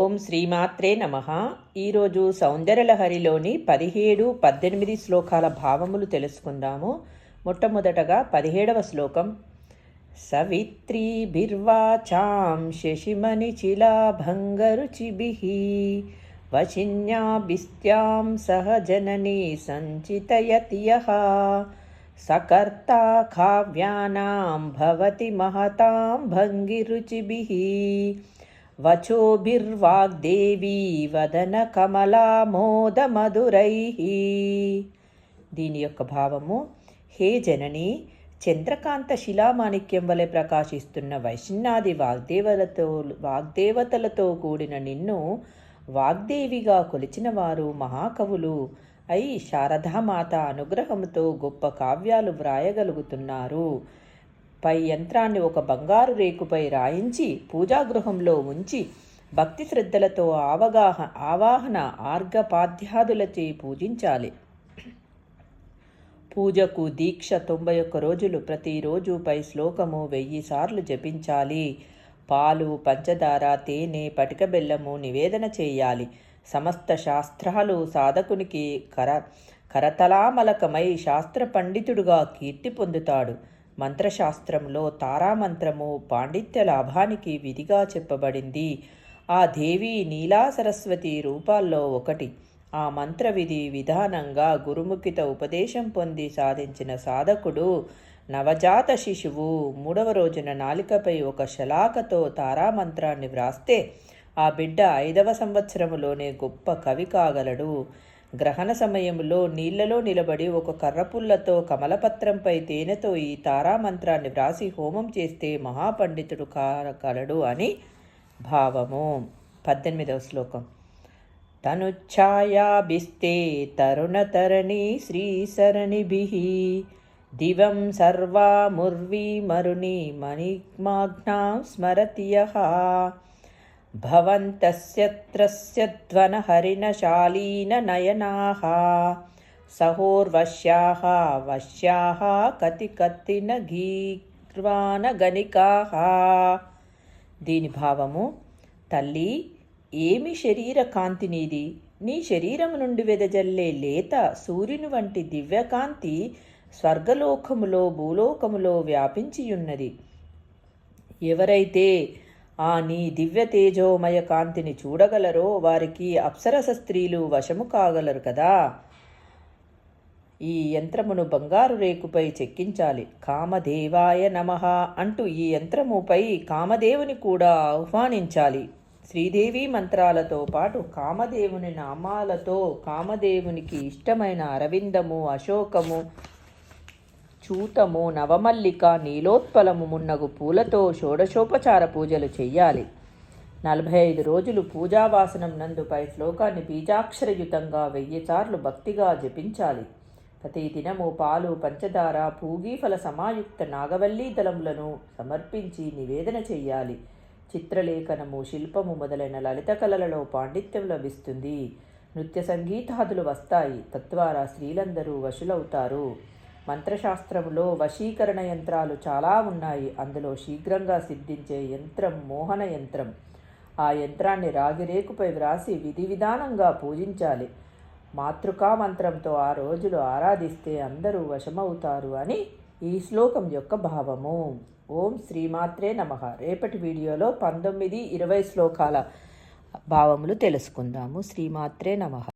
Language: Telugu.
ఓం శ్రీమాత్రే నమ. ఈరోజు సౌందర్యలహరిలోని పదిహేడు పద్దెనిమిది శ్లోకాల భావములు తెలుసుకుందాము. మొట్టమొదటగా పదిహేడవ శ్లోకం. సవిత్రీభిర్వాచాం శశిమణిచిలాభంగరుచిభి వచిన్యాభిస్త్యాం సహ జననీ సంచితయతియ సకర్తా కావ్యానాం భవతి మహతాం భంగిరుచిభి. వచోభిర్వాగ్దేవీ వదన కమలామోదమధురైః దీని యొక్క భావము హే జనని చంద్రకాంత శిలామాణిక్యం వలె ప్రకాశిస్తున్న వైష్ణాది వాగ్దేవతలతో వాగ్దేవతలతో కూడిన నిన్ను వాగ్దేవిగా కొలిచిన వారు మహాకవులు. అయి శారదామాత అనుగ్రహంతో గొప్ప కావ్యాలు వ్రాయగలుగుతున్నారు. పై యంత్రాన్ని ఒక బంగారు రేకుపై రాయించి పూజాగృహంలో ఉంచి భక్తి శ్రద్ధలతో అవగాహ ఆవాహన ఆర్ఘపాధ్యాదులచే పూజించాలి. పూజకు దీక్ష తొంభై ఒక్క రోజులు ప్రతిరోజు పై శ్లోకము వెయ్యి సార్లు జపించాలి. పాలు పంచదార తేనె పటిక బెల్లము నివేదన చేయాలి. సమస్త శాస్త్రాలు సాధకునికి కర కరతలామలకమై శాస్త్ర పండితుడుగా కీర్తి పొందుతాడు. మంత్రశాస్త్రంలో తారామంత్రము పాండిత్య లాభానికి విధిగా చెప్పబడింది. ఆ దేవి నీలా సరస్వతి రూపాల్లో ఒకటి. ఆ మంత్ర విధి విధానంగా గురుముఖిత ఉపదేశం పొంది సాధించిన సాధకుడు నవజాత శిశువు. మూడవ రోజున నాలికపై ఒక శలాకతో తారామంత్రాన్ని వ్రాస్తే ఆ బిడ్డ ఐదవ సంవత్సరములోనే గొప్ప కవి కాగలడు. గ్రహణ సమయంలో నీళ్ళలో నిలబడి ఒక కర్రపుల్లతో కమలపత్రంపై తేనెతో ఈ తారామంత్రాన్ని వ్రాసి హోమం చేస్తే మహాపండితుడు కాగలడు అని భావము. పద్దెనిమిదవ శ్లోకం. తనుఛాయాభిస్తే తరుణతరణి శ్రీసరణిభిः దివం సర్వాముర్వీమరుణి మణిమాఘ్నాं స్మరతి యः भवन्तस्यत्रस्यध्वनहरिणशालीननयनाः सहोर्वश्याः वश्याः కతి కత్తిన గీర్వాణగణికాः దీని భావము తల్లి ఏమి శరీర కాంతి నీది నీ శరీరం నుండి వెదజల్లే లేత సూర్యుని వంటి దివ్యకాంతి స్వర్గలోకములో భూలోకములో వ్యాపించియున్నది ఎవరైతే ఆ నీ దివ్య తేజోమయ కాంతిని చూడగలరో వారికి అప్సరస స్త్రీలు వశము కాగలరు కదా. ఈ యంత్రమును బంగారు రేకుపై చెక్కించాలి. కామదేవాయ నమ అంటూ ఈ యంత్రముపై కామదేవుని కూడా ఆహ్వానించాలి. శ్రీదేవి మంత్రాలతో పాటు కామదేవుని నామాలతో కామదేవునికి ఇష్టమైన అరవిందము అశోకము చూతము నవమల్లిక నీలోత్పలము మున్నగు పూలతో షోడశోపచార పూజలు చెయ్యాలి. నలభై ఐదు రోజులు పూజావాసనం నందు పై శ్లోకాన్ని బీజాక్షరయుతంగా వెయ్యిసార్లు భక్తిగా జపించాలి. ప్రతి దినము పాలు పంచదార పూగీఫల సమాయుక్త నాగవల్లీ దళములను సమర్పించి నివేదన చెయ్యాలి. చిత్రలేఖనము శిల్పము మొదలైన లలిత కళలలో పాండిత్యం లభిస్తుంది. నృత్య సంగీతాదులు వస్తాయి. తద్వారా స్త్రీలందరూ వశులవుతారు. మంత్రశాస్త్రంలో వశీకరణ యంత్రాలు చాలా ఉన్నాయి. అందులో శీఘ్రంగా సిద్ధించే యంత్రం మోహన యంత్రం. ఆ యంత్రాన్ని రాగిరేకుపై వ్రాసి విధి విధానంగా పూజించాలి. మాతృకా మంత్రంతో ఆ రోజులు ఆరాధిస్తే అందరూ వశమవుతారు అని ఈ శ్లోకం యొక్క భావము. ఓం శ్రీమాత్రే నమ. రేపటి వీడియోలో పంతొమ్మిది ఇరవై శ్లోకాల భావములు తెలుసుకుందాము. శ్రీమాత్రే నమ.